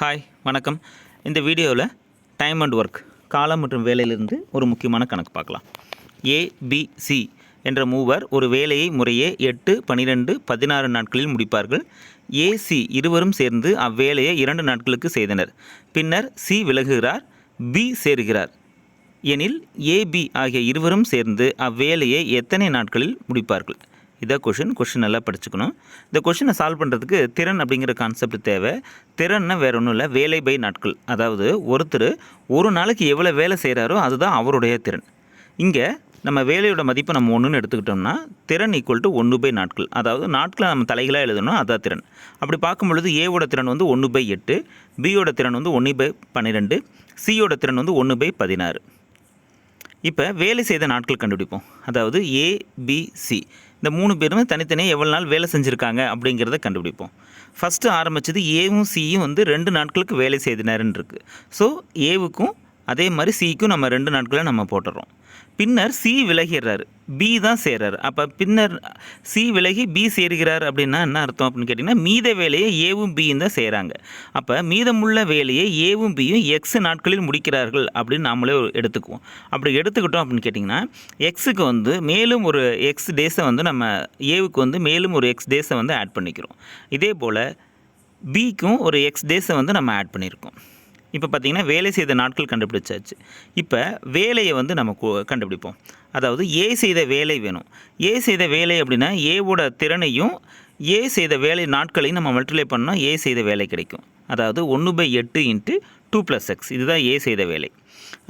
Hi வணக்கம். இந்த வீடியோவில் டைம் அண்ட் ஒர்க் காலம் மற்றும் வேலையிலிருந்து ஒரு முக்கியமான கணக்கு பார்க்கலாம். ஏபிசி என்ற மூவர் ஒரு வேலையை முறையே எட்டு பன்னிரெண்டு பதினாறு நாட்களில் முடிப்பார்கள். ஏசி இருவரும் சேர்ந்து அவ்வேலையை இரண்டு நாட்களுக்கு செய்தனர். பின்னர் சி விலகுகிறார் பி சேருகிறார். எனில் ஏபி ஆகிய இருவரும் சேர்ந்து அவ்வேலையை எத்தனை நாட்களில் முடிப்பார்கள்? இதான் கொஷின் கொஷின் நல்லா படிச்சுக்கணும். இந்த கொஷினை சால்வ் பண்ணுறதுக்கு திறன் அப்படிங்கிற கான்செப்ட் தேவை. திறன்னா வேறு ஒன்றும் இல்லை வேலை பை நாட்கள். அதாவது ஒருத்தர் ஒரு நாளைக்கு எவ்வளோ வேலை செய்கிறாரோ அதுதான் அவருடைய திறன். இங்கே நம்ம வேலையோட மதிப்பை நம்ம ஒன்றுன்னு எடுத்துக்கிட்டோம்னா திறன் ஈக்குவல் டு ஒன்று பை நாட்கள். அதாவது நாட்களை நம்ம தலைகளாக எழுதணும் அதான் திறன். அப்படி பார்க்கும் பொழுது ஏவோட திறன் வந்து ஒன்று பை எட்டு பியோட திறன் வந்து ஒன்று பை பன்னிரெண்டு சியோட திறன் வந்து ஒன்று பை பதினாறு. இப்போ வேலை செய்த நாட்கள் கண்டுபிடிப்போம். அதாவது ஏபிசி இந்த மூணு பேருமே தனித்தனியாக எவ்வளோ நாள் வேலை செஞ்சுருக்காங்க அப்படிங்கிறத கண்டுபிடிப்போம். ஃபஸ்ட்டு ஆரம்பித்தது ஏவும் சியும் வந்து ரெண்டு நாட்களுக்கு வேலை செய்தனர்னு இருக்குது ஸோ ஏவுக்கும் அதே மாதிரி சிக்கும் நம்ம ரெண்டு நாட்களை நம்ம போட்டுடுறோம் பின்னர் சி விலகிறார் பி தான் சேர்றார் அப்போ பின்னர் சி விலகி பி சேர்கிறார் அப்படின்னா என்ன அர்த்தம் அப்படின்னு கேட்டிங்கன்னா மீத வேலையை ஏவும் பியும் தான் செய்கிறாங்க அப்போ மீதமுள்ள வேலையை ஏவும் பியும் எக்ஸ் நாட்களில் முடிக்கிறார்கள் அப்படின்னு நாமளே எடுத்துக்குவோம். அப்படி எடுத்துக்கிட்டோம் அப்படின்னு கேட்டிங்கன்னா எக்ஸுக்கு வந்து மேலும் ஒரு எக்ஸ் டேஸை வந்து நம்ம ஏவுக்கு வந்து மேலும் ஒரு எக்ஸ் டேஸை வந்து ஆட் பண்ணிக்கிறோம். இதே போல் பிக்கும் ஒரு எக்ஸ் டேஸை வந்து நம்ம ஆட் பண்ணியிருக்கோம். இப்போ பார்த்தீங்கன்னா வேலை செய்த நாட்கள் கண்டுபிடிச்சாச்சு. இப்போ வேலையை வந்து நம்ம கண்டுபிடிப்போம். அதாவது ஏ செய்த வேலை வேணும். ஏ செய்த வேலை அப்படின்னா ஏவோட திறனையும் ஏ செய்த வேலை நாட்களையும் நம்ம மல்டிப்ளை பண்ணால் ஏ செய்த வேலை கிடைக்கும். அதாவது ஒன்று பை எட்டு இன்ட்டு டூ ப்ளஸ் எக்ஸ் இதுதான் ஏ செய்த வேலை.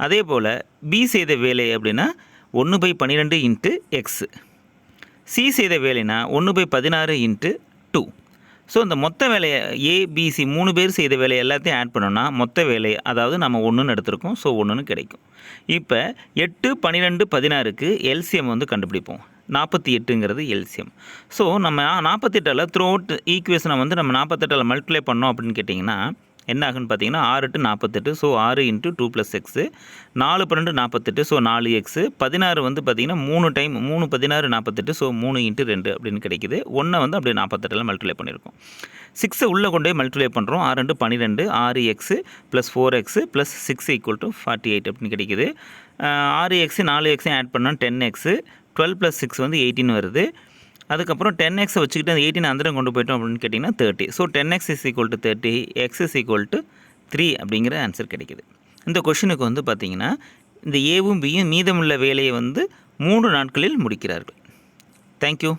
அதே போல் பி செய்த வேலை அப்படின்னா ஒன்று பை பன்னிரெண்டு இன்ட்டு எக்ஸு சி செய்த வேலைனா ஒன்று பை பதினாறு இன்ட்டு ஸோ இந்த மொத்த வேலையை ஏபிசி மூணு பேர் செய்த வேலையை எல்லாத்தையும் ஆட் பண்ணோன்னா மொத்த வேலை அதாவது நம்ம ஒன்றுன்னு எடுத்திருக்கோம். ஸோ ஒன்றுன்னு கிடைக்கும். இப்போ எட்டு பன்னிரெண்டு பதினாறுக்கு எல்சிஎம் வந்து கண்டுபிடிப்போம். நாற்பத்தி எட்டுங்கிறது எல்சியம் ஸோ நம்ம நாற்பத்தெட்டில் த்ரூ அவுட் ஈக்குவேஷனை வந்து நம்ம நாற்பத்தெட்டால் மல்டிப்ளை பண்ணோம் அப்படின்னு கேட்டிங்கன்னா என்ன ஆகுன்னு பார்த்தீங்கன்னா ஆறு டு நாற்பத்தெட்டு ஸோ ஆறு இன்ட்டு டூ ப்ளஸ் எக்ஸு நாலு பன்னெண்டு நாற்பத்தெட்டு ஸோ நாலு எக்ஸு பதினாறு வந்து பார்த்தீங்கன்னா மூணு டைம் மூணு பதினாறு நாற்பத்தெட்டு ஸோ மூணு இன்ட்டு ரெண்டு அப்படின்னு கிடைக்குது. ஒன்றை வந்து அப்படியே நாற்பத்தெட்டில் மல்டிப்ளை பண்ணியிருக்கோம். சிக்ஸை உள்ளே கொண்டு போய் மல்டிப்ளை பண்ணுறோம் ஆறு ரெண்டு பன்னிரெண்டு ஆறு x plus four x plus six equal to forty eight அப்படின்னு கிடைக்குது. ஆறு எக்ஸு நாலு எக்ஸையும் ஆட் பண்ணால் ten x twelve plus six வந்து எயிட்டின் வருது. அதுக்கப்புறம் டென் எக்ஸை வச்சுக்கிட்டு அந்த எயிட்டின் அந்தரம் கொண்டு போயிட்டோம் அப்படின்னு கேட்டிங்கன்னா thirty so ten x is equal to thirty x is equal to three அப்படிங்கிற ஆன்சர் கிடைக்குது. இந்த கொஷினுக்கு வந்து பார்த்தீங்கன்னா இந்த ஏவும் பியும் மீதமுள்ள வேலையை வந்து மூன்று நாட்களில் முடிக்கிறார்கள். தேங்க்யூ